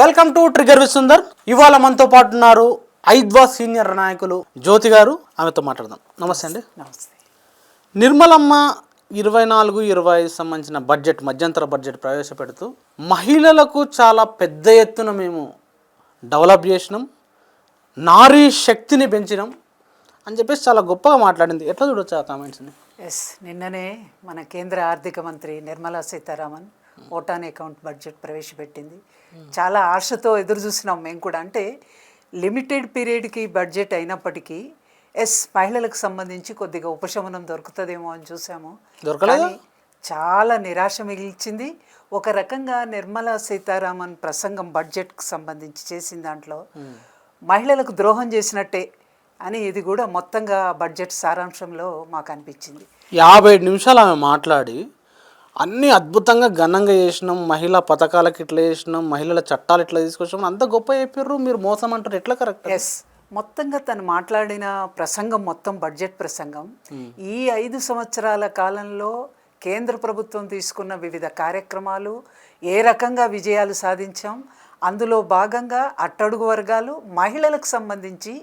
Welcome to trigger విసుందర్ ఇవాళ మనతో పాటు ఉన్నారు ఐద్వా సీనియర్ నాయకులు జ్యోతి గారు. ఆమెతో మాట్లాడదాం. నమస్తే అండి. నమస్తే. నిర్మలమ్మ ఇరవై నాలుగు ఇరవై ఐదు సంబంధించిన బడ్జెట్ మధ్యంతర బడ్జెట్ ప్రవేశపెడుతూ మహిళలకు చాలా పెద్ద ఎత్తున మేము డెవలప్ చేసినాం. నారీ శక్తిని పెంచినాం. అని చెప్పేసి చాలా గొప్పగా మాట్లాడింది. ఎట్లా చూడొచ్చు ఆ కామెంట్స్ని ఎస్ నిన్ననే మన కేంద్ర ఆర్థిక మంత్రి Nirmala Sitharaman vote on account budget ప్రవేశపెట్టింది. చాలా ఆశతో ఎదురు చూసినాం మేము కూడా. అంటే లిమిటెడ్ పీరియడ్కి బడ్జెట్ అయినప్పటికీ ఎస్ మహిళలకు సంబంధించి కొద్దిగా ఉపశమనం దొరుకుతుందేమో అని చూసాము. దొరకలేదా? చాలా నిరాశ మిగిల్చింది. ఒక రకంగా నిర్మలా సీతారామన్ ప్రసంగం బడ్జెట్కి సంబంధించి చేసిన దాంట్లో మహిళలకు ద్రోహం చేసినట్టే అని ఇది కూడా మొత్తంగా బడ్జెట్ సారాంశంలో మాకు అనిపించింది. యాభై నిమిషాలు ఆమె మాట్లాడి అన్నీ అద్భుతంగా ఘనంగా చేసినాం. మహిళా పథకాలకు ఇట్లా చేసినాం. మహిళల చట్టాలు ఇట్లా తీసుకొచ్చినాం. అంత గొప్ప చెప్పారు మీరు మోసం అంటారు ఎట్లా కరెక్ట్ ఎస్ మొత్తంగా తను మాట్లాడిన ప్రసంగం మొత్తం బడ్జెట్ ప్రసంగం. ఈ ఐదు సంవత్సరాల కాలంలో కేంద్ర ప్రభుత్వం తీసుకున్న వివిధ కార్యక్రమాలు ఏ రకంగా విజయాలు సాధించాం అందులో భాగంగా అట్టడుగు వర్గాలు మహిళలకు సంబంధించి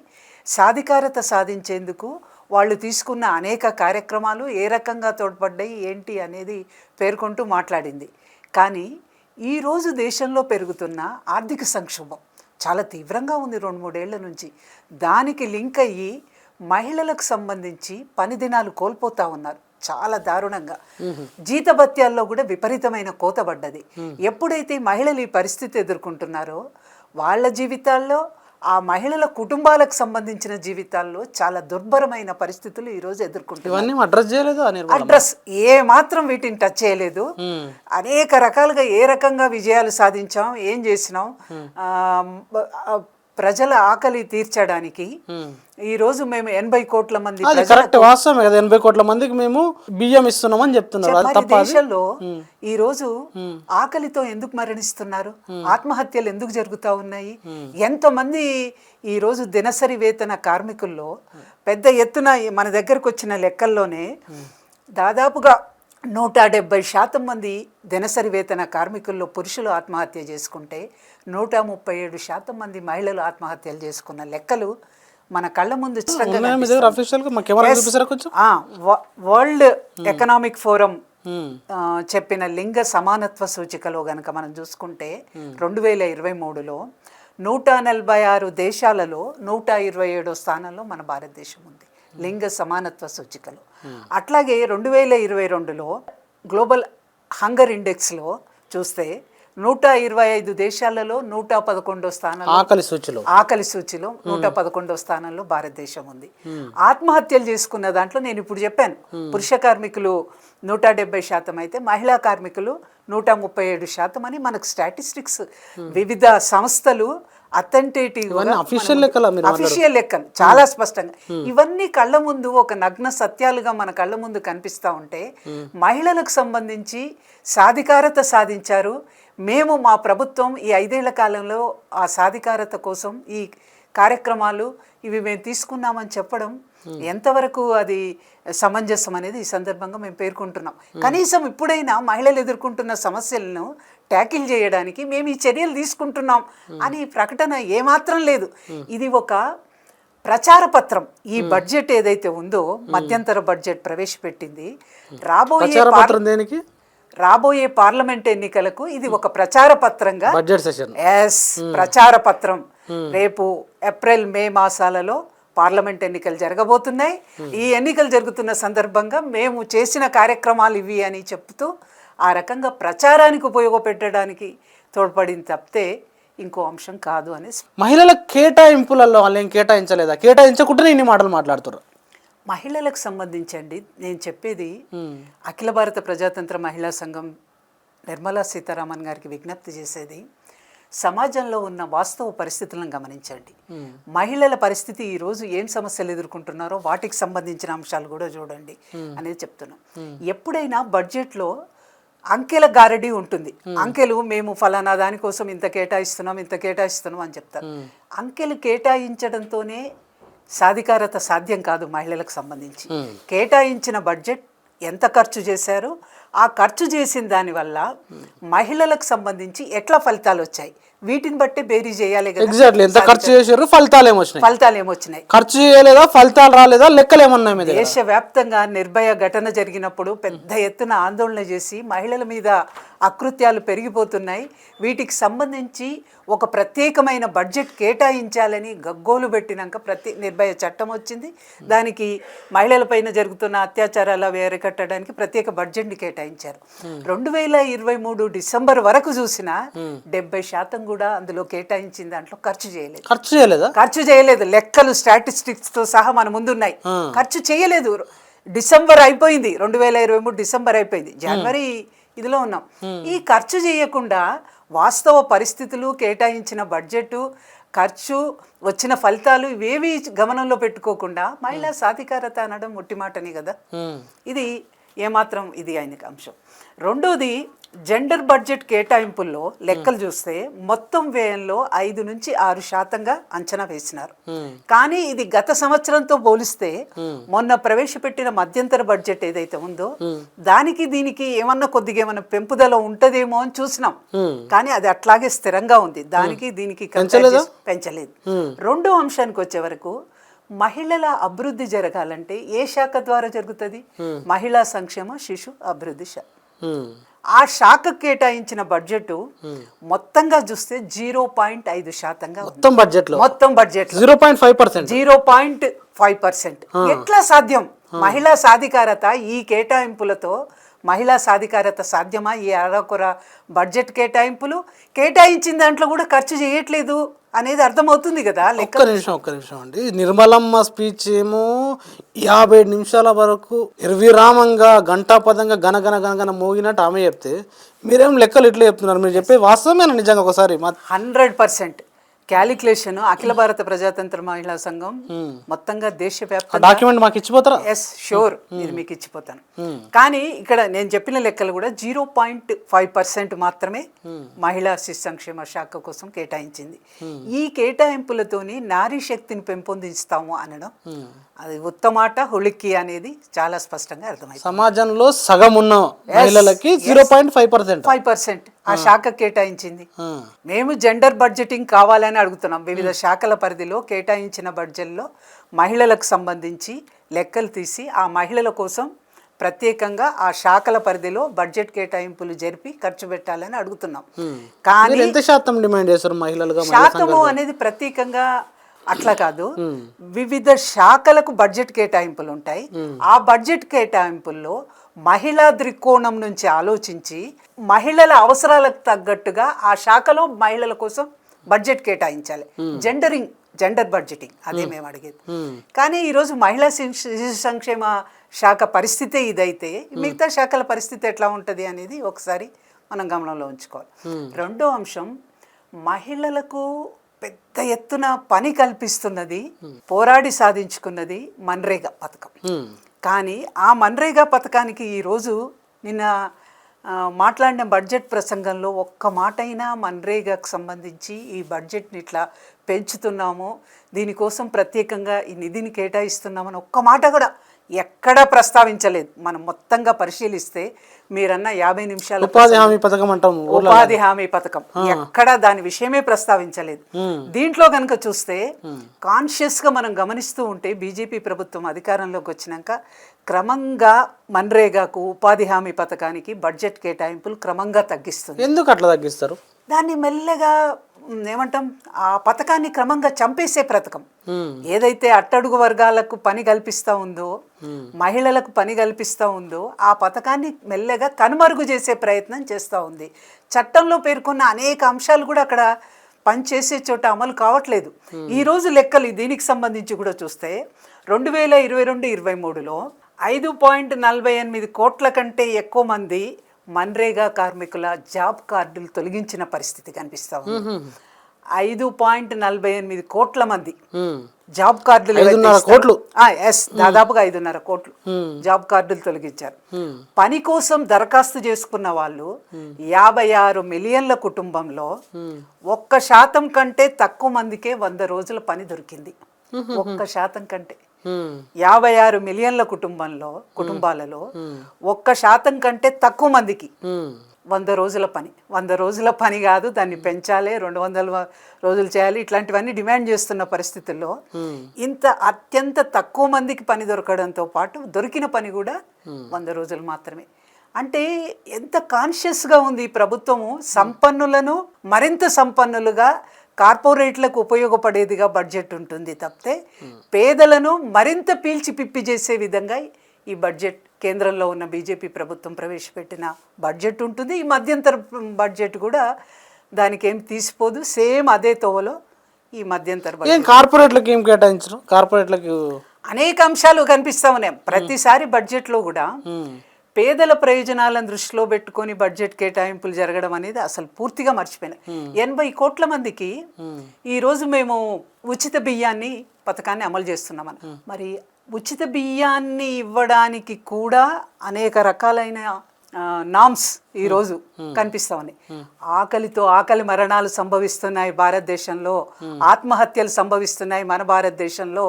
సాధికారత సాధించేందుకు వాళ్ళు తీసుకున్న అనేక కార్యక్రమాలు ఏ రకంగా తోడ్పడ్డాయి ఏంటి అనేది పేర్కొంటూ మాట్లాడింది. కానీ ఈరోజు దేశంలో పెరుగుతున్న ఆర్థిక సంక్షోభం చాలా తీవ్రంగా ఉంది రెండు మూడేళ్ళ నుంచి. దానికి లింక్ అయ్యి మహిళలకు సంబంధించి పని దినాలు కోల్పోతా ఉన్నారు. చాలా దారుణంగా. జీతభత్యాల్లో కూడా విపరీతమైన కోత పడ్డది. ఎప్పుడైతే మహిళలు ఈ పరిస్థితి ఎదుర్కొంటున్నారో వాళ్ళ జీవితాల్లో ఆ మహిళల కుటుంబాలకు సంబంధించిన జీవితాల్లో చాలా దుర్భరమైన పరిస్థితులు ఈరోజు ఎదుర్కొంటున్నారు ఇవన్నీ అడ్రస్ చేయలేదు అడ్రస్ ఏ మాత్రం వీటిని టచ్ చేయలేదు. అనేక రకాలుగా ఏ రకంగా విజయాలు సాధించాం ఏం చేసినాం ప్రజల ఆకలి తీర్చడానికి ఈ రోజు మేము ఎనభై కోట్ల మంది కరెక్ట్ వాస్తవమే కదా ఎనభై కోట్ల మందికి మేము బియ్యం ఇస్తున్నామని చెప్తున్నారు? దేశంలో ఈ రోజు ఆకలితో ఎందుకు మరణిస్తున్నారు? ఆత్మహత్యలు ఎందుకు జరుగుతా ఉన్నాయి? ఎంతమంది ఈ రోజు దినసరి వేతన కార్మికుల్లో పెద్ద ఎత్తున మన దగ్గరకు వచ్చిన లెక్కల్లోనే దాదాపుగా నూట డెబ్బై శాతం మంది దినసరి వేతన కార్మికుల్లో పురుషులు ఆత్మహత్య చేసుకుంటే నూట ముప్పై ఏడు శాతం మంది మహిళలు ఆత్మహత్యలు చేసుకున్న లెక్కలు మన కళ్ళ ముందు వరల్డ్ ఎకనామిక్ ఫోరం Hmm. చెప్పిన లింగ సమానత్వ సూచికలో గనక మనం చూసుకుంటే రెండు వేల ఇరవై మూడులో నూట నలభై ఆరు దేశాలలో నూట ఇరవై ఏడో స్థానంలో మన భారతదేశం ఉంది. లింగ సమానత్వ సూచికలో. అట్లాగే రెండు వేల ఇరవై రెండులో గ్లోబల్ హంగర్ ఇండెక్స్లో చూస్తే నూట ఇరవై ఐదు దేశాలలో నూట పదకొండో స్థానంలో ఆకలి సూచిలో. ఆకలి సూచిలో నూట పదకొండో స్థానంలో భారతదేశం ఉంది. ఆత్మహత్యలు చేసుకున్న దాంట్లో నేను ఇప్పుడు చెప్పాను. పురుష కార్మికులు నూట డెబ్బై శాతం అయితే మహిళా కార్మికులు నూట ముప్పై ఏడు శాతం అని మనకు స్టాటిస్టిక్స్ వివిధ సంస్థలు అథెంటేటివ్ అఫీషియల్ లెక్కలా మీరు అఫీషియల్ లెక్కలు. చాలా స్పష్టంగా. ఇవన్నీ కళ్ళ ముందు ఒక నగ్న సత్యాలుగా మన కళ్ళ ముందు కనిపిస్తా ఉంటే మహిళలకు సంబంధించి సాధికారత సాధించారు. మేము మా ప్రభుత్వం ఈ ఐదేళ్ళ కాలంలో ఆ సాధికారత కోసం ఈ కార్యక్రమాలు ఇవి మేము తీసుకున్నామని చెప్పడం ఎంతవరకు అది సమంజసం అనేది ఈ సందర్భంగా మేము పేర్కొంటున్నాం. కనీసం ఇప్పుడైనా మహిళలు ఎదుర్కొంటున్న సమస్యలను ట్యాకిల్ చేయడానికి మేము ఈ చర్యలు తీసుకుంటున్నాం అని ప్రకటన ఏమాత్రం లేదు. ఇది ఒక ప్రచార పత్రం. ఈ బడ్జెట్ ఏదైతే ఉందో మధ్యంతర బడ్జెట్ ప్రవేశపెట్టింది. రాబోయే దేనికి? రాబోయే పార్లమెంట్ ఎన్నికలకు ఇది ఒక ప్రచార పత్రంగా ఎస్ ప్రచార పత్రం. రేపు ఏప్రిల్ మే మాసాలలో పార్లమెంట్ ఎన్నికలు జరగబోతున్నాయి. ఈ ఎన్నికలు జరుగుతున్న సందర్భంగా మేము చేసిన కార్యక్రమాలు ఇవి అని చెప్తూ ఆ రకంగా ప్రచారానికి ఉపయోగపెట్టడానికి తోడ్పడింది తప్పితే ఇంకో అంశం కాదు అని మహిళల కేటాయింపులలో వాళ్ళు ఏం కేటాయించలేదా? కేటాయించకుండానే ఇన్ని మాటలు మాట్లాడుతారు మహిళలకు సంబంధించండి నేను చెప్పేది అఖిల భారత ప్రజాతంత్ర మహిళా సంఘం నిర్మలా సీతారామన్ గారికి విజ్ఞప్తి చేసేది సమాజంలో ఉన్న వాస్తవ పరిస్థితులను గమనించండి. మహిళల పరిస్థితి ఈ రోజు ఏం సమస్యలు ఎదుర్కొంటున్నారో వాటికి సంబంధించిన అంశాలు కూడా చూడండి అనేది చెప్తున్నాం. ఎప్పుడైనా బడ్జెట్లో అంకెల గారడీ ఉంటుంది. అంకెలు మేము ఫలానా దానికోసం ఇంత కేటాయిస్తున్నాం ఇంత కేటాయిస్తున్నాం అని చెప్తారు. అంకెలు కేటాయించడంతోనే సాధికారత సాధ్యం కాదు మహిళలకు సంబంధించి. కేటాయించిన బడ్జెట్ ఎంత ఖర్చు చేశారు? ఆ ఖర్చు చేసిన దానివల్ల మహిళలకు సంబంధించి ఎట్లా ఫలితాలు వచ్చాయి? వీటిని బట్టి బేరీ చేయాలి కదా. ఎగ్జాక్ట్లీ ఎంత ఖర్చు చేశారు? ఫలితాలు ఏమొచ్చినాయి ఫలితాలు ఏమొచ్చినాయి ఖర్చు చేయలేదా? ఫలితాలు రాలేదా? లెక్కలు ఏమన్నాయి మీద దేశవ్యాప్తంగా నిర్భయ ఘటన జరిగినప్పుడు పెద్ద ఎత్తున ఆందోళన చేసి మహిళల మీద అకృత్యాలు పెరిగిపోతున్నాయి. వీటికి సంబంధించి ఒక ప్రత్యేకమైన బడ్జెట్ కేటాయించాలని గగ్గోలు పెట్టినాక ప్రతి నిర్భయ చట్టం వచ్చింది. దానికి మహిళలపైన జరుగుతున్న అత్యాచారాలు అవి అరికట్టడానికి ప్రత్యేక బడ్జెట్ని కేటాయించారు. రెండు వేల ఇరవై మూడు డిసెంబర్ వరకు చూసినా డెబ్బై శాతం కూడా అందులో కేటాయించిన దాంట్లో ఖర్చు చేయలేదు. ఖర్చు చేయలేదా? ఖర్చు చేయలేదు. లెక్కలు స్టాటిస్టిక్స్తో సహా మన ముందున్నాయి. ఖర్చు చేయలేదు. డిసెంబర్ అయిపోయింది. రెండు వేల ఇరవై మూడు డిసెంబర్ అయిపోయింది. జనవరి ఇదిలో ఉన్నాం. ఈ ఖర్చు చేయకుండా వాస్తవ పరిస్థితులు కేటాయించిన బడ్జెట్ ఖర్చు వచ్చిన ఫలితాలు ఇవేవి గమనంలో పెట్టుకోకుండా మహిళా సాధికారత అనడం ముట్టి మాటని కదా. ఇది ఏమాత్రం ఇది ఆయనకి అంశం. రెండోది జెండర్ బడ్జెట్ కేటాయింపుల్లో లెక్కలు చూస్తే మొత్తం వ్యయంలో ఐదు నుంచి ఆరు శాతంగా అంచనా వేసినారు. కానీ ఇది గత సంవత్సరంతో పోలిస్తే మొన్న ప్రవేశపెట్టిన మధ్యంతర బడ్జెట్ ఏదైతే ఉందో దానికి దీనికి ఏమన్నా కొద్దిగా ఏమన్నా పెంపుదల ఉంటదేమో అని చూసినాం. కానీ అది అట్లాగే స్థిరంగా ఉంది. దానికి దీనికి పెంచలేదు? రెండో అంశానికి వచ్చే వరకు మహిళల అభివృద్ధి జరగాలంటే ఏ శాఖ ద్వారా జరుగుతుంది? మహిళా సంక్షేమ శిశు అభివృద్ధి శాఖ. ఆ శాఖ కేటాయించిన బడ్జెట్ మొత్తంగా చూస్తే జీరో పాయింట్ ఐదు శాతంగా మొత్తం బడ్జెట్ మొత్తం budget zero point five percent? Zero point five percent. ఎట్లా సాధ్యం? మహిళా సాధికారత ఈ కేటాయింపులతో మహిళా సాధికారత సాధ్యమా? ఈ అరకొర బడ్జెట్ కేటాయింపులు? కేటాయించిన దాంట్లో కూడా ఖర్చు చేయట్లేదు. అనేది అర్థమవుతుంది కదా లెక్క. ఒక్క నిమిషం ఒక్క నిమిషం అండి. నిర్మలమ్మ స్పీచ్ ఏమో యాభై నిమిషాల వరకు నిర్విరామంగా గంటాపదంగా గనగన గనగన మోగినట్టు ఆమె చెప్తే మీరేం లెక్కలు ఇట్లా చెప్తున్నారు? మీరు చెప్పే వాస్తవమేనా నిజంగా ఒకసారి? Hundred percent. క్యాలిక్యులేషన్ అఖిల భారత ప్రజాతంత్ర మహిళా సంఘం మొత్తంగా దేశవ్యాప్తంగా డాక్యుమెంట్ మాకు ఇచ్చిపోతారా? ఎస్ షూర్ ఇది మీకు ఇచ్చిపోతాను. కానీ ఇక్కడ నేను చెప్పిన లెక్కలు కూడా జీరో పాయింట్ ఫైవ్ పర్సెంట్ మాత్రమే మహిళా శిశు సంక్షేమ శాఖ కోసం కేటాయించింది. ఈ కేటాయింపులతోని నారీ శక్తిని పెంపొందిస్తాము అనడం అది ఉత్తమాట హుళిక్కి అనేది చాలా స్పష్టంగా అర్థమైంది సమాజంలో సగం ఉన్న మహిళలకి zero point five percent? Five percent. ఆ శాఖ కేటాయించింది. మేము జెండర్ బడ్జెటింగ్ కావాలని అడుగుతున్నాం. వివిధ శాఖల పరిధిలో కేటాయించిన బడ్జెట్లో మహిళలకు సంబంధించి లెక్కలు తీసి ఆ మహిళల కోసం ప్రత్యేకంగా ఆ శాఖల పరిధిలో బడ్జెట్ కేటాయింపులు జరిపి ఖర్చు పెట్టాలని అడుగుతున్నాం. కానీ ఎంత శాతం డిమాండ్ చేస్తారు మహిళలుగా మహిళా శాతము అనేది ప్రత్యేకంగా అట్లా కాదు. వివిధ శాఖలకు బడ్జెట్ కేటాయింపులు ఉంటాయి. ఆ బడ్జెట్ కేటాయింపుల్లో మహిళా దృక్కోణం నుంచి ఆలోచించి మహిళల అవసరాలకు తగ్గట్టుగా ఆ శాఖలో మహిళల కోసం బడ్జెట్ కేటాయించాలి. జెండరింగ్ జెండర్ బడ్జెటింగ్ అదే మేము అడిగేది. కానీ ఈరోజు మహిళా శిశు సంక్షేమ శాఖ పరిస్థితే ఇదైతే మిగతా శాఖల పరిస్థితి ఎట్లా ఉంటుంది అనేది ఒకసారి మనం గమనంలో ఉంచుకోవాలి. రెండో అంశం మహిళలకు పెద్ద ఎత్తున పని కల్పిస్తున్నది పోరాడి సాధించుకున్నది మన్రేగా పథకం. కానీ ఆ మన్రేగా పథకానికి ఈరోజు నిన్న మాట్లాడిన బడ్జెట్ ప్రసంగంలో ఒక్క మాట అయినా మన్రేగాకు సంబంధించి ఈ బడ్జెట్ని ఇట్లా పెంచుతున్నాము. దీనికోసం ప్రత్యేకంగా ఈ నిధిని కేటాయిస్తున్నామని ఒక్క మాట కూడా ఎక్కడా ప్రస్తావించలేదు. మనం మొత్తంగా పరిశీలిస్తే మీరన్న యాభై నిమిషాల ఉపాధి హామీ పథకం అంటాం ఉపాధి హామీ పథకం. ఎక్కడ దాని విషయమే ప్రస్తావించలేదు. దీంట్లో కనుక చూస్తే కాన్షియస్గా మనం గమనిస్తూ ఉంటే బీజేపీ ప్రభుత్వం అధికారంలోకి వచ్చినాక క్రమంగా మన్రేగాకు ఉపాధి హామీ పథకానికి బడ్జెట్ కేటాయింపులు క్రమంగా తగ్గిస్తుంది. ఎందుకు అట్లా తగ్గిస్తారు? దాన్ని మెల్లగా ఏమంటాం ఆ పథకాన్ని క్రమంగా చంపేసే పథకం. ఏదైతే అట్టడుగు వర్గాలకు పని కల్పిస్తూ ఉందో మహిళలకు పని కల్పిస్తూ ఉందో ఆ పథకాన్ని మెల్లగా కనుమరుగు చేసే ప్రయత్నం చేస్తూ ఉంది. చట్టంలో పేర్కొన్న అనేక అంశాలు కూడా అక్కడ పనిచేసే చోట అమలు కావట్లేదు. ఈ రోజు లెక్కలు దీనికి సంబంధించి కూడా చూస్తే రెండు వేల ఇరవై రెండు ఇరవై మూడులో ఐదు పాయింట్ నలభై ఎనిమిది కోట్ల కంటే ఎక్కువ మంది మన్రేగా కార్మికుల జాబ్ కార్డులు తొలగించిన పరిస్థితి కనిపిస్తా ఉంది. ఐదు పాయింట్ నలభై ఎనిమిది కోట్ల మంది. జాబ్ కార్డులు కోట్లు. ఎస్ దాదాపుగా ఐదున్నర కోట్లు జాబ్ కార్డులు తొలగించారు. పని కోసం దరఖాస్తు చేసుకున్న వాళ్ళు యాభై ఆరు మిలియన్ల కుటుంబంలో ఒక్క శాతం కంటే తక్కువ మందికే వంద రోజుల పని దొరికింది. ఒక్క శాతం కంటే. యాభై ఆరు మిలియన్ల కుటుంబంలో కుటుంబాలలో ఒక్క శాతం కంటే తక్కువ మందికి వంద రోజుల పని. వంద రోజుల పని కాదు దాన్ని పెంచాలి రెండు వందల రోజులు చేయాలి ఇట్లాంటివన్నీ డిమాండ్ చేస్తున్న పరిస్థితుల్లో ఇంత అత్యంత తక్కువ మందికి పని దొరకడంతో పాటు దొరికిన పని కూడా వంద రోజులు మాత్రమే. అంటే ఎంత కాన్షియస్గా ఉంది ఈ ప్రభుత్వము? సంపన్నులను మరింత సంపన్నులుగా కార్పొరేట్లకు ఉపయోగపడేదిగా బడ్జెట్ ఉంటుంది తప్పితే పేదలను మరింత పీల్చి పిప్పి చేసే విధంగా ఈ బడ్జెట్ కేంద్రంలో ఉన్న బీజేపీ ప్రభుత్వం ప్రవేశపెట్టిన బడ్జెట్ ఉంటుంది. ఈ మధ్యంతర బడ్జెట్ కూడా దానికి ఏం తీసిపోదు. సేమ్ అదే తోవలో ఈ మధ్యంతర బడ్జెట్. ఏం కార్పొరేట్లకు ఏం కేటాయించరు? కార్పొరేట్లకు అనేక అంశాలు కనిపిస్తా ఉన్నాయి. ప్రతిసారి బడ్జెట్లో కూడా పేదల ప్రయోజనాలను దృష్టిలో పెట్టుకొని బడ్జెట్ కేటాయింపులు జరగడం అనేది అసలు పూర్తిగా మర్చిపోయినాయి ఎనభై కోట్ల మందికి ఈ రోజు మేము ఉచిత బియ్యాన్ని పథకాన్ని అమలు చేస్తున్నామని. మరి ఉచిత బియ్యాన్ని ఇవ్వడానికి కూడా అనేక రకాలైన నామ్స్ ఈ రోజు కనిపిస్తా ఉన్నాయి ఆకలితో ఆకలి మరణాలు సంభవిస్తున్నాయి భారతదేశంలో. ఆత్మహత్యలు సంభవిస్తున్నాయి మన భారతదేశంలో.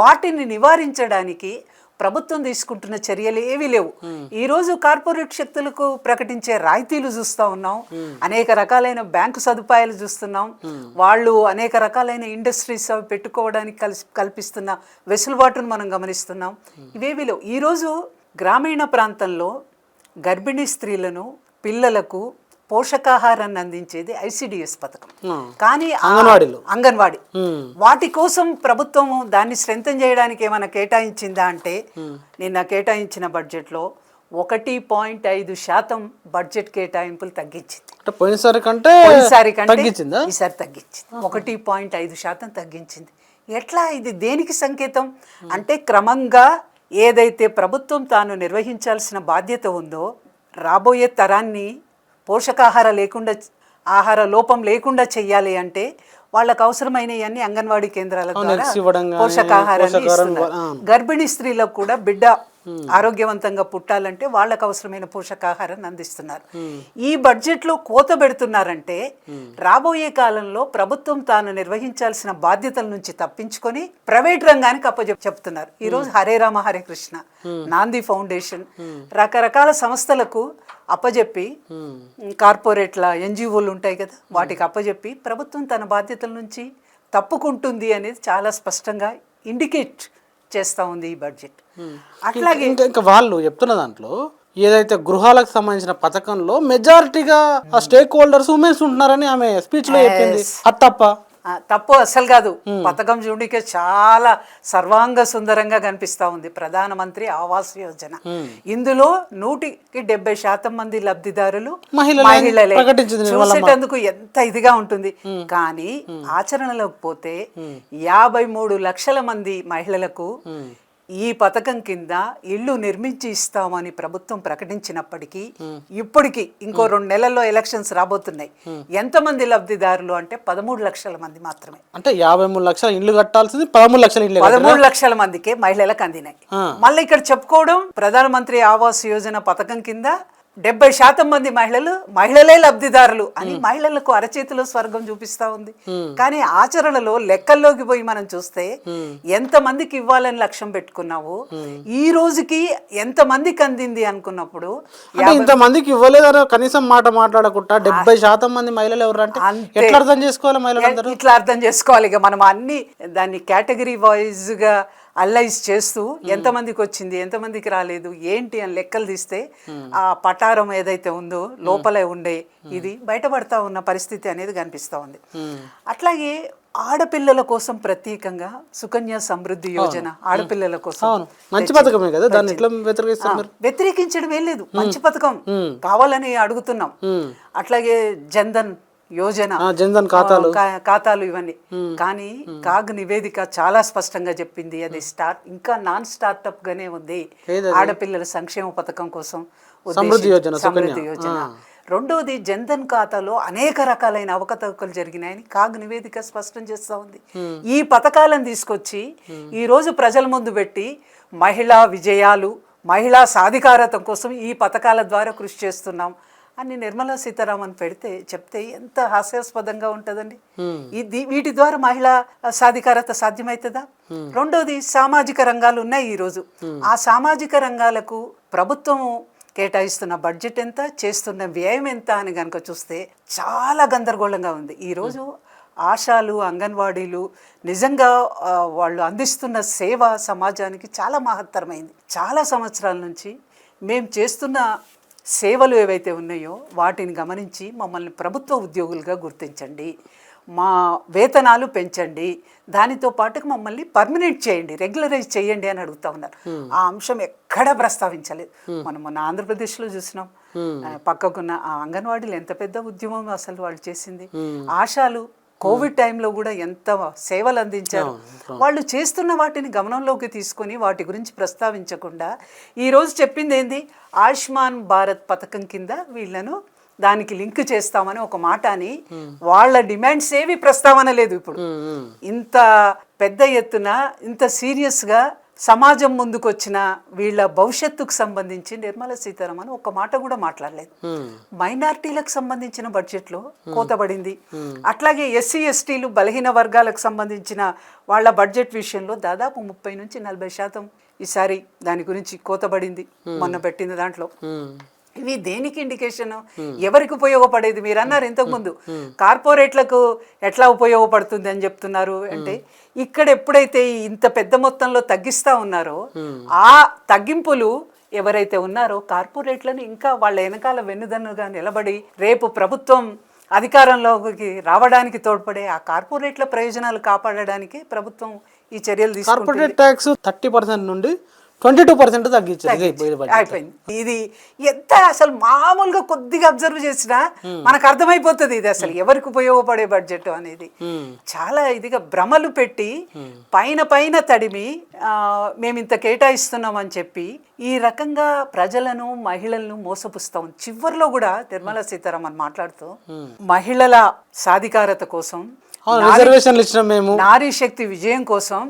వాటిని నివారించడానికి ప్రభుత్వం తీసుకుంటున్న చర్యలు ఏవీ లేవు. ఈ రోజు కార్పొరేట్ శక్తులకు ప్రకటించే రాయితీలు చూస్తా ఉన్నాం. అనేక రకాలైన బ్యాంకు సదుపాయాలు చూస్తున్నాం. వాళ్ళు అనేక రకాలైన ఇండస్ట్రీస్ అవి పెట్టుకోవడానికి కలిసి కల్పిస్తున్న వెసులుబాటును మనం గమనిస్తున్నాం. ఇవేవి లేవు. ఈరోజు గ్రామీణ ప్రాంతంలో గర్భిణీ స్త్రీలను పిల్లలకు పోషకాహారాన్ని అందించేది ఐసిడిఎస్ పథకం. కానీ అంగన్వాడీలు. అంగన్వాడీ. వాటి కోసం ప్రభుత్వం దాన్ని స్ట్రెంథన్ చేయడానికి ఏమైనా కేటాయించిందా అంటే నిన్న కేటాయించిన బడ్జెట్లో ఒకటి పాయింట్ ఐదు శాతం బడ్జెట్ కేటాయింపులు తగ్గించింది. అంటే పోయినసారి కంటే ఈసారి తగ్గించింది. ఒకటి పాయింట్ ఐదు శాతం తగ్గించింది. ఎట్లా ఇది దేనికి సంకేతం? అంటే క్రమంగా ఏదైతే ప్రభుత్వం తాను నిర్వహించాల్సిన బాధ్యత ఉందో రాబోయే తరాన్ని పోషకాహార లేకుండా ఆహార లోపం లేకుండా చెయ్యాలి అంటే వాళ్ళకు అవసరమైనవన్నీ అంగన్వాడీ కేంద్రాల ద్వారా పోషకాహారాన్ని గర్భిణీ స్త్రీలకు కూడా బిడ్డ ఆరోగ్యవంతంగా పుట్టాలంటే వాళ్ళకు అవసరమైన పోషకాహారాన్ని అందిస్తున్నారు. ఈ బడ్జెట్లో కోత పెడుతున్నారంటే రాబోయే కాలంలో ప్రభుత్వం తాను నిర్వహించాల్సిన బాధ్యతల నుంచి తప్పించుకొని ప్రైవేట్ రంగానికి అప్పచెప్ చెప్తున్నారు. ఈ రోజు హరే రామ హరే కృష్ణ నాంది ఫౌండేషన్ రకరకాల సంస్థలకు అప్పజెప్పి కార్పొరేట్ల ఎన్జిఓలు ఉంటాయి కదా వాటికి అప్పజెప్పి ప్రభుత్వం తన బాధ్యతల నుంచి తప్పుకుంటుంది అనేది చాలా స్పష్టంగా ఇండికేట్ చేస్తూ ఉంది ఈ బడ్జెట్. అట్లాగే ఇంకా ఇంకా వాళ్ళు చెప్తున్న దాంట్లో ఏదైతే గృహాలకు సంబంధించిన పథకంలో మెజారిటీగా ఆ స్టేక్ హోల్డర్స్ ఉమెన్స్ ఉంటున్నారని ఆమె స్పీచ్లో చెప్పింది. అది తప్ప అసలు కాదు. పథకం చూడకే చాలా సర్వాంగ సుందరంగా కనిపిస్తా ఉంది. ప్రధానమంత్రి ఆవాస్ యోజన. ఇందులో నూటికి డెబ్బై శాతం మంది లబ్ధిదారులు మహిళలే. చూసేటందుకు ఎంత ఇదిగా ఉంటుంది. కానీ ఆచరణలోకి పోతే యాభై మూడు లక్షల మంది మహిళలకు ఈ పథకం కింద ఇల్లు నిర్మించి ఇస్తామని ప్రభుత్వం ప్రకటించినప్పటికీ ఇప్పటికి ఇంకో రెండు నెలల్లో ఎలక్షన్స్ రాబోతున్నాయి. ఎంతమంది లబ్ధిదారులు అంటే పదమూడు లక్షల మంది మాత్రమే. అంటే యాభై మూడు లక్షల ఇండ్లు కట్టాల్సింది పదమూడు లక్షల ఇండ్లు పదమూడు లక్షల మందికే మహిళలకు అందినాయి. మళ్ళీ ఇక్కడ చెప్పుకోవడం ప్రధానమంత్రి ఆవాస్ యోజన పథకం కింద డెబ్బై శాతం మంది మహిళలు మహిళలే లబ్ధిదారులు అని మహిళలకు అరచేతిలో స్వర్గం చూపిస్తా ఉంది. కానీ ఆచరణలో లెక్కల్లోకి పోయి మనం చూస్తే ఎంత మందికి ఇవ్వాలని లక్ష్యం పెట్టుకున్నావు? ఈ రోజుకి ఎంత మందికి అందింది అనుకున్నప్పుడు? అంటే ఇంత మందికి ఇవ్వలేదని కనీసం మాట మాట్లాడకుండా డెబ్బై శాతం మంది మహిళలు ఎవరు అంటే. ఎట్లా అర్థం చేసుకోవాలి ఇట్లా అర్థం చేసుకోవాలి ఇక మనం అన్ని దాన్ని కేటగిరీ వైజ్గా అలైజ్ చేస్తూ ఎంతమందికి వచ్చింది ఎంతమందికి రాలేదు ఏంటి అని లెక్కలు తీస్తే ఆ పటారం ఏదైతే ఉందో లోపలే ఉండే ఇది బయటపడతా ఉన్న పరిస్థితి అనేది కనిపిస్తా ఉంది. అట్లాగే ఆడపిల్లల కోసం ప్రత్యేకంగా సుకన్య సమృద్ధి యోజన ఆడపిల్లల కోసం మంచి పథకమే కదా? దాన్ని ఎట్లా వ్యతిరేకిస్తారు మీరు? వ్యతిరేకించడం ఏం లేదు. మంచి పథకం కావాలని అడుగుతున్నాం. అట్లాగే జన్ధన్ యోజన జన్ధన్ ఖాతాలు. ఖాతాలు ఇవన్నీ. కానీ కాగ్ నివేదిక చాలా స్పష్టంగా చెప్పింది. అది స్టార్ట్ ఇంకా నాన్ స్టార్ట్అప్ గానే ఉంది ఆడపిల్లల సంక్షేమ పథకం కోసం సమృద్ధి యోజన, సమృద్ధి. యోజన. రెండోది జన్ధన్ ఖాతాలో అనేక రకాలైన అవకతవకలు జరిగినాయని కాగ్ నివేదిక స్పష్టం చేస్తా ఉంది. ఈ పథకాలను తీసుకొచ్చి ఈ రోజు ప్రజల ముందు పెట్టి మహిళా విజయాలు మహిళా సాధికారత కోసం ఈ పథకాల ద్వారా కృషి చేస్తున్నాం. అని నిర్మలా సీతారామన్ పెడితే చెప్తే ఎంత హాస్యాస్పదంగా ఉంటుందండి. ఇది వీటి ద్వారా మహిళా సాధికారత సాధ్యమవుతుందా రెండోది సామాజిక రంగాలు ఉన్నాయి ఈరోజు. ఆ సామాజిక రంగాలకు ప్రభుత్వం కేటాయిస్తున్న బడ్జెట్ ఎంత చేస్తున్న వ్యయం ఎంత అని కనుక చూస్తే చాలా గందరగోళంగా ఉంది. ఈరోజు ఆశాలు అంగన్వాడీలు నిజంగా వాళ్ళు అందిస్తున్న సేవ సమాజానికి చాలా మహత్తరమైంది. చాలా సంవత్సరాల నుంచి మేము చేస్తున్న సేవలు ఏవైతే ఉన్నాయో వాటిని గమనించి మమ్మల్ని ప్రభుత్వ ఉద్యోగులుగా గుర్తించండి. మా వేతనాలు పెంచండి. దానితో పాటుకు మమ్మల్ని పర్మనెంట్ చేయండి రెగ్యులరైజ్ చేయండి అని అడుగుతా ఉన్నారు. ఆ అంశం ఎక్కడ ప్రస్తావించలేదు. మనం మొన్న ఆంధ్రప్రదేశ్లో చూసినాం. పక్కకున్న ఆ అంగన్వాడీలు ఎంత పెద్ద ఉద్యమం అసలు వాళ్ళు చేసింది. ఆశాలు కోవిడ్ టైంలో కూడా ఎంత సేవలు అందించారు. వాళ్ళు చేస్తున్న వాటిని గమనంలోకి తీసుకొని వాటి గురించి ప్రస్తావించకుండా ఈరోజు చెప్పింది ఏంది ఆయుష్మాన్ భారత్ పథకం కింద వీళ్ళను దానికి లింక్ చేస్తామని ఒక మాట అని వాళ్ళ డిమాండ్స్ ఏవి ప్రస్తావన లేదు ఇప్పుడు. ఇంత పెద్ద ఎత్తున ఇంత సీరియస్గా సమాజం ముందుకు వచ్చిన వీళ్ళ భవిష్యత్తుకు సంబంధించి నిర్మలా సీతారామన్ ఒక మాట కూడా మాట్లాడలేదు. మైనార్టీలకు సంబంధించిన బడ్జెట్లో కోతబడింది. అట్లాగే ఎస్సీ ఎస్టీలు బలహీన వర్గాలకు సంబంధించిన వాళ్ళ బడ్జెట్ విషయంలో దాదాపు ముప్పై నుంచి నలభై శాతం ఈసారి దాని గురించి కోతబడింది. మొన్న పెట్టిన దాంట్లో. ఇవి దేనికి ఇండికేషన్ ఎవరికి ఉపయోగపడేది? మీరు అన్నారు ఇంతకుముందు. కార్పొరేట్లకు ఎట్లా ఉపయోగపడుతుంది అని చెప్తున్నారు? అంటే ఇక్కడ ఎప్పుడైతే ఇంత పెద్ద మొత్తంలో తగ్గిస్తా ఉన్నారో ఆ తగ్గింపులు ఎవరైతే ఉన్నారో కార్పొరేట్లను ఇంకా వాళ్ళ వెనకాల వెన్నుదన్నుగా నిలబడి రేపు ప్రభుత్వం అధికారంలోకి రావడానికి తోడ్పడే ఆ కార్పొరేట్ల ప్రయోజనాలు కాపాడడానికి ప్రభుత్వం ఈ చర్యలు తీసుకుంటుంది. కార్పొరేట్ ట్యాక్స్ థర్టీ పర్సెంట్ నుండి ట్వంటీ టూ పర్సెంట్ తగ్గించారు ఇదే. అయిపోయింది. ఎంత అసలు మామూలుగా కొద్దిగా అబ్జర్వ్ చేసినా మనకు అర్థమైపోతుంది ఇది అసలు ఎవరికి ఉపయోగపడే బడ్జెట్ అనేది. చాలా ఇదిగా భ్రమలు పెట్టి పైన పైన తడిమి మేము ఇంత కేటాయిస్తున్నాం అని చెప్పి ఈ రకంగా ప్రజలను మహిళలను మోసపుస్తాం. చివరిలో కూడా నిర్మలా సీతారామన్ మాట్లాడుతూ మహిళల సాధికారత కోసం రిజర్వేషన్లు ఇచ్చిన మేము. నారీ శక్తి విజయం కోసం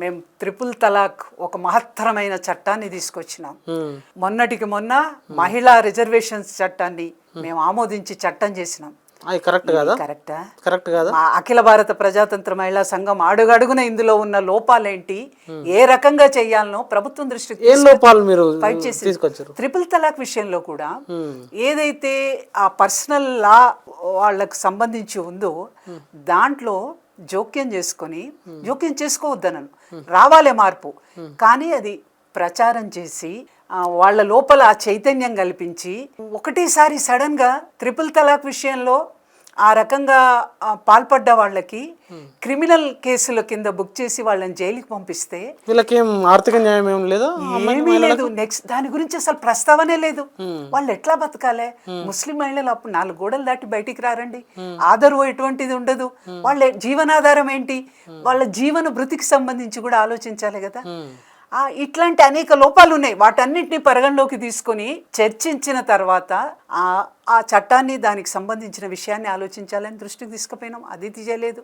మేము త్రిపుల్ తలాక్ ఒక మహత్తరమైన చట్టాన్ని తీసుకొచ్చినాం. మొన్నటికి మొన్న మహిళా రిజర్వేషన్స్ చట్టాన్ని మేము ఆమోదించి చట్టం చేసినాం. అది కరెక్ట్ కదా? కరెక్టా? కరెక్ట్ కదా? మా అఖిల భారత ప్రజాతంత్ర మహిళా సంఘం అడుగడుగున ఇందులో ఉన్న లోపాలేంటి? ఏ రకంగా చేయాలనో ప్రభుత్వం దృష్టికి ఏం లోపాలు మీరు ఫైట్ చేసి తీసుకొచ్చారు? ట్రిపుల్ తలాక్ విషయంలో కూడా ఏదైతే ఆ పర్సనల్ లా వాళ్ళకు సంబంధించి ఉందో దాంట్లో జోక్యం చేసుకొని జోక్యం చేసుకోవద్దనను. రావాలే మార్పు. కానీ అది ప్రచారం చేసి వాళ్ళ లోపల ఆ చైతన్యం కల్పించి ఒకటేసారి సడన్గా ట్రిపుల్ తలాక్ విషయంలో ఆ రకంగా పాల్పడ్డ వాళ్ళకి క్రిమినల్ కేసుల కింద బుక్ చేసి వాళ్ళని జైలుకి పంపిస్తే వీళ్ళకి ఆర్థిక న్యాయం ఏం లేదా? ఏమీ లేదు. నెక్స్ట్ దాని గురించి అసలు ప్రస్తావనే లేదు. వాళ్ళు ఎట్లా బతకాలే? ముస్లిం మహిళలు అప్పుడు నాలుగు గోడలు దాటి బయటికి రారండి. ఆదరు ఎటువంటిది ఉండదు. వాళ్ళ జీవనాధారం ఏంటి? వాళ్ళ జీవన భృతికి సంబంధించి కూడా ఆలోచించాలి కదా. ఇట్లాంటి అనేక లోపాలు ఉన్నాయి వాటన్నిటిని పరిగణలోకి తీసుకొని చర్చించిన తర్వాత ఆ ఆ చట్టాన్ని దానికి సంబంధించిన విషయాన్ని ఆలోచించాలని దృష్టికి తీసుకుపోయినాం. అది తీయలేదు.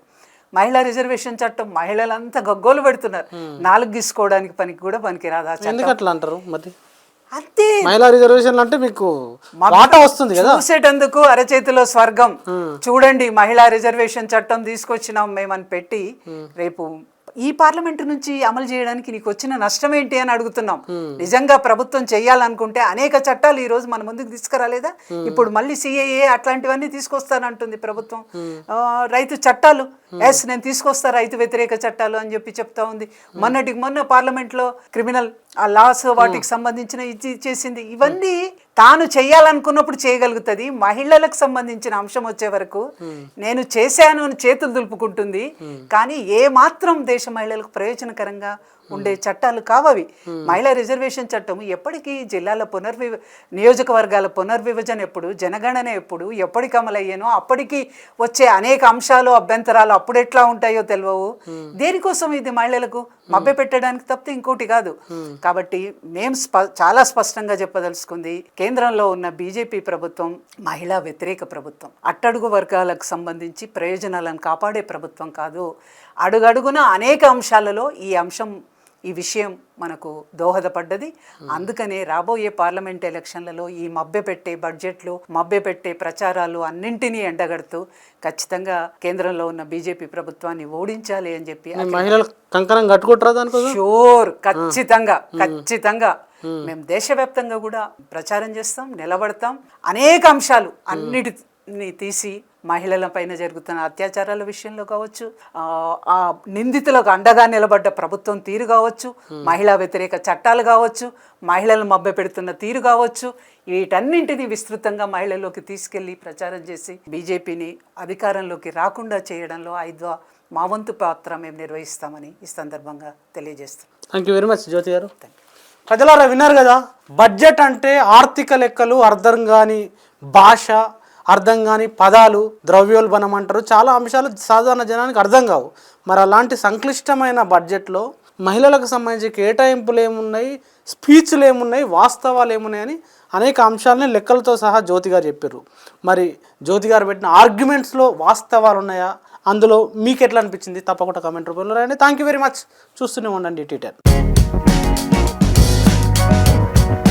మహిళా రిజర్వేషన్ చట్టం మహిళలంతా గగ్గోలు పెడుతున్నారు. నాలుగు గీసుకోవడానికి పనికి కూడా పనికిరాదు ఆ చట్టం. ఎందుకు అట్లా అంటారు మరి? అంతే. మహిళా రిజర్వేషన్లు అంటే మీకు వాటా వస్తుంది కదా. చూసేటందుకు అరచేతిలో స్వర్గం. చూడండి మహిళా రిజర్వేషన్ చట్టం తీసుకొచ్చినాం మేమని పెట్టి రేపు ఈ పార్లమెంట్ నుంచి అమలు చేయడానికి నీకు వచ్చిన నష్టం ఏంటి అని అడుగుతున్నాం. నిజంగా ప్రభుత్వం చేయాలనుకుంటే అనేక చట్టాలు ఈ రోజు మన ముందుకు తీసుకురాలేదా? ఇప్పుడు మళ్ళీ సిఏఏ అట్లాంటివన్నీ తీసుకొస్తానంటుంది ప్రభుత్వం. రైతు చట్టాలు ఎస్ నేను తీసుకొస్తా రైతు వ్యతిరేక చట్టాలు అని చెప్పి చెప్తా ఉంది. మొన్నటికి మొన్న పార్లమెంట్లో క్రిమినల్ ఆ లాస్ వాటికి సంబంధించిన ఇది చేసింది. ఇవన్నీ తాను చేయాలనుకున్నప్పుడు చేయగలుగుతుంది. మహిళలకు సంబంధించిన అంశం వచ్చే వరకు నేను చేశాను అని చేతులు దులుపుకుంటుంది. కానీ ఏ మాత్రం దేశ మహిళలకు ప్రయోజనకరంగా ఉండే చట్టాలు కావవి. మహిళా రిజర్వేషన్ చట్టం ఎప్పటికీ జిల్లాల పునర్వి నియోజకవర్గాల పునర్విభజన ఎప్పుడు జనగణన ఎప్పుడు ఎప్పటికి అమలయ్యానో అప్పటికి వచ్చే అనేక అంశాలు అభ్యంతరాలు అప్పుడు ఎట్లా ఉంటాయో తెలియవు దేనికోసం ఇది మహిళలకు? మభ్య పెట్టడానికి తప్పితే ఇంకోటి కాదు. కాబట్టి మేము స్ప చాలా స్పష్టంగా చెప్పదలుచుకుంది కేంద్రంలో ఉన్న బీజేపీ ప్రభుత్వం మహిళా వ్యతిరేక ప్రభుత్వం. అట్టడుగు వర్గాలకు సంబంధించి ప్రయోజనాలను కాపాడే ప్రభుత్వం కాదు. అడుగడుగున అనేక అంశాలలో ఈ అంశం ఈ విషయం మనకు దోహదపడ్డది. అందుకనే రాబోయే పార్లమెంట్ ఎలక్షన్లలో ఈ మభ్యపెట్టే బడ్జెట్లు మభ్యపెట్టే ప్రచారాలు అన్నింటినీ ఎండగడుతూ ఖచ్చితంగా కేంద్రంలో ఉన్న బీజేపీ ప్రభుత్వాన్ని ఓడించాలి అని చెప్పి మహిళలు కంకణం కట్టుకుంటారా దానికోసం షూర్ ఖచ్చితంగా ఖచ్చితంగా. మేము. దేశవ్యాప్తంగా కూడా ప్రచారం చేస్తాం నిలబడతాం. అనేక అంశాలు అన్నిటిని తీసి మహిళల పైన జరుగుతున్న అత్యాచారాల విషయంలో కావచ్చు ఆ, నిందితులకు అండగా నిలబడ్డ ప్రభుత్వం తీరు కావచ్చు మహిళా వ్యతిరేక చట్టాలు కావచ్చు మహిళలను మభ్య పెడుతున్న తీరు కావచ్చు వీటన్నింటినీ విస్తృతంగా మహిళల్లోకి తీసుకెళ్ళి ప్రచారం చేసి బీజేపీని అధికారంలోకి రాకుండా చేయడంలో ఐద్వా మా వంతు పాత్ర మేము నిర్వహిస్తామని ఈ సందర్భంగా తెలియజేస్తాం thank you very much Jyothi గారు. ప్రజలారా విన్నారు కదా బడ్జెట్ అంటే ఆర్థిక లెక్కలు అర్థం కాని భాష అర్థం కాని పదాలు ద్రవ్యోల్బణం అంటారు. చాలా అంశాలు సాధారణ జనానికి అర్థం కావు. మరి అలాంటి సంక్లిష్టమైన బడ్జెట్లో మహిళలకు సంబంధించి కేటాయింపులు ఏమున్నాయి స్పీచ్లు ఏమున్నాయి వాస్తవాలు ఏమున్నాయని అనేక అంశాలని లెక్కలతో సహా జ్యోతి గారు చెప్పారు. మరి జ్యోతి గారు పెట్టిన ఆర్గ్యుమెంట్స్లో వాస్తవాలు ఉన్నాయా? అందులో మీకు ఎట్లా అనిపించింది? తప్పకుండా కమెంట్ రూపంలో రాయండి. థ్యాంక్ యూ వెరీ మచ్ చూస్తూనే ఉండండి టీటర్